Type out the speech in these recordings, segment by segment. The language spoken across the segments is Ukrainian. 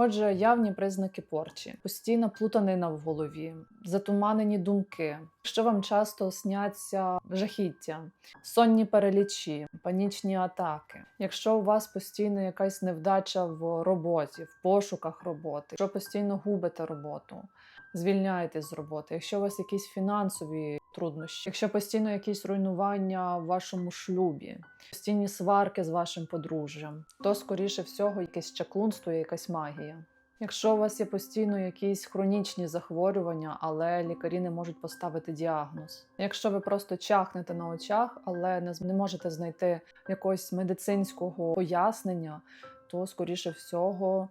Отже, явні признаки порчі, постійна плутанина в голові, затуманені думки. Якщо вам часто сняться жахіття, сонні перелічі, панічні атаки. Якщо у вас постійно якась невдача в роботі, в пошуках роботи, якщо постійно губите роботу, звільняєтесь з роботи, якщо у вас якісь фінансові труднощі, якщо постійно якісь руйнування в вашому шлюбі, постійні сварки з вашим подружжям, то скоріше всього якесь чаклунство, якась магія. Якщо у вас є постійно якісь хронічні захворювання, але лікарі не можуть поставити діагноз. Якщо ви просто чахнете на очах, але не, можете знайти якогось медицинського пояснення, то скоріше всього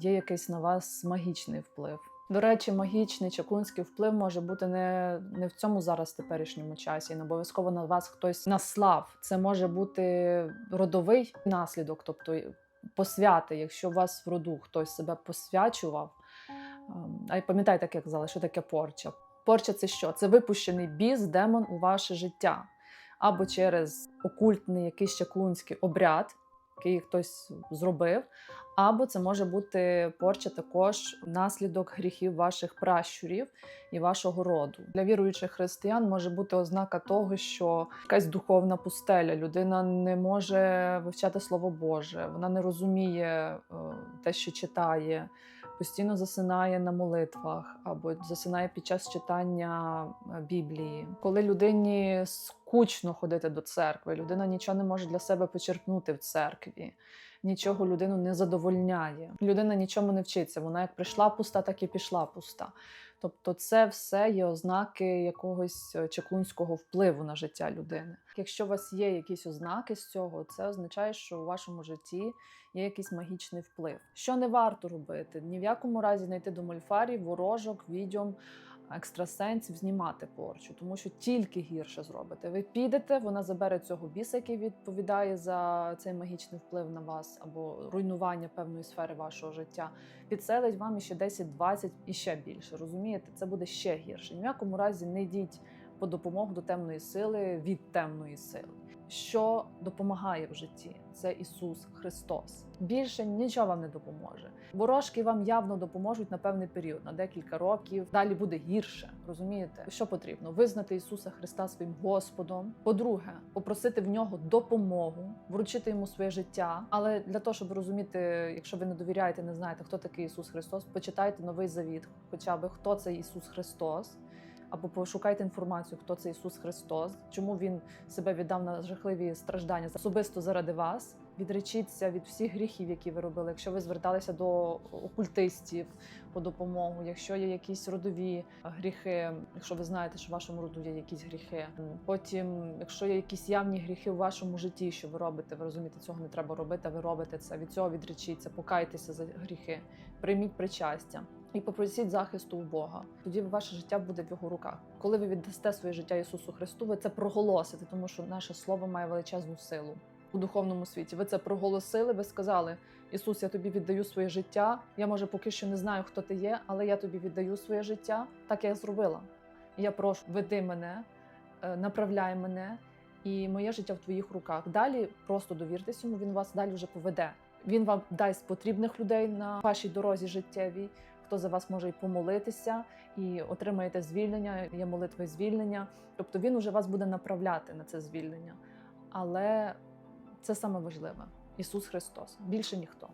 є якийсь на вас магічний вплив. До речі, магічний чаклунський вплив може бути не, не в цьому зараз теперішньому часі. Не обов'язково на вас хтось наслав. Це може бути родовий наслідок, тобто посвяти, якщо у вас в роду хтось себе посвячував. Ем, А й пам'ятайте, як я казала, що таке порча. Порча це що? Це випущений біс, демон у ваше життя. Або через окультний якийсь чаклунський обряд, який хтось зробив, або це може бути порча також наслідок гріхів ваших пращурів і вашого роду. Для віруючих християн може бути ознака того, що якась духовна пустеля, людина не може вивчати слово Боже, вона не розуміє е, те, що читає. Постійно засинає на молитвах або засинає під час читання е, Біблії. Коли людині скучно ходити до церкви, людина нічого не може для себе почерпнути в церкві нічого людину не задовольняє. Людина нічому не вчиться. Вона як прийшла пуста, так і пішла пуста. Тобто, це все є ознаки якогось е, чаклунського впливу на життя людини. Якщо у вас є якісь ознаки з цього, це означає, що у вашому житті є якийсь магічний вплив. Що не варто робити? Ні в якому разі не йти до мольфарів, ворожок, відьом, екстрасенсів, знімати порчу, тому що тільки гірше зробите. Ви підете, вона забере цього біса, який відповідає за цей магічний вплив на вас або руйнування певної сфери вашого життя. Підселить вам іще 10-20 і ще більше. Розумієте, це буде ще гірше. Ні в якому разі не йдіть по допомогу до темної сили від темної сили. Що допомагає в житті? Це Ісус Христос. Більше нічого вам не допоможе. Ворожки вам явно допоможуть на певний період, на декілька років. Далі буде гірше. Розумієте, що потрібно? Визнати Ісуса Христа своїм Господом. По-друге, попросити в нього допомогу, вручити йому своє життя. Але для того, щоб розуміти, якщо ви не довіряєте, не знаєте, хто такий Ісус Христос, почитайте новий завіт, хоча б хто це Ісус Христос. Або пошукайте інформацію, хто це Ісус Христос, чому Він себе віддав на жахливі страждання особисто заради вас. Відречіться від всіх гріхів, які ви робили. Якщо ви зверталися до окультистів по допомогу, якщо є якісь родові гріхи, якщо ви знаєте, що в вашому роду є якісь гріхи. Потім, якщо є якісь явні гріхи у вашому житті, що ви робите, ви розумієте, цього не треба робити. а Ви робите це. Від цього відречіться, покайтеся за гріхи, прийміть причастя. І попросіть захисту у Бога. Тоді ваше життя буде в його руках. Коли ви віддасте своє життя Ісусу Христу, ви це проголосите, тому що наше слово має величезну силу у духовному світі. Ви це проголосили, ви сказали: Ісус, я тобі віддаю своє життя. Я може поки що не знаю, хто ти є, але я тобі віддаю своє життя. Так я зробила. Я прошу, веди мене, е, направляй мене, і моє життя в твоїх руках. Далі просто довіртесь йому, він вас далі вже поведе. Він вам дасть потрібних людей на вашій дорозі життєвій. Хто за вас може й помолитися і отримаєте звільнення, є молитви звільнення. Тобто він уже вас буде направляти на це звільнення. Але це саме важливе Ісус Христос, більше ніхто.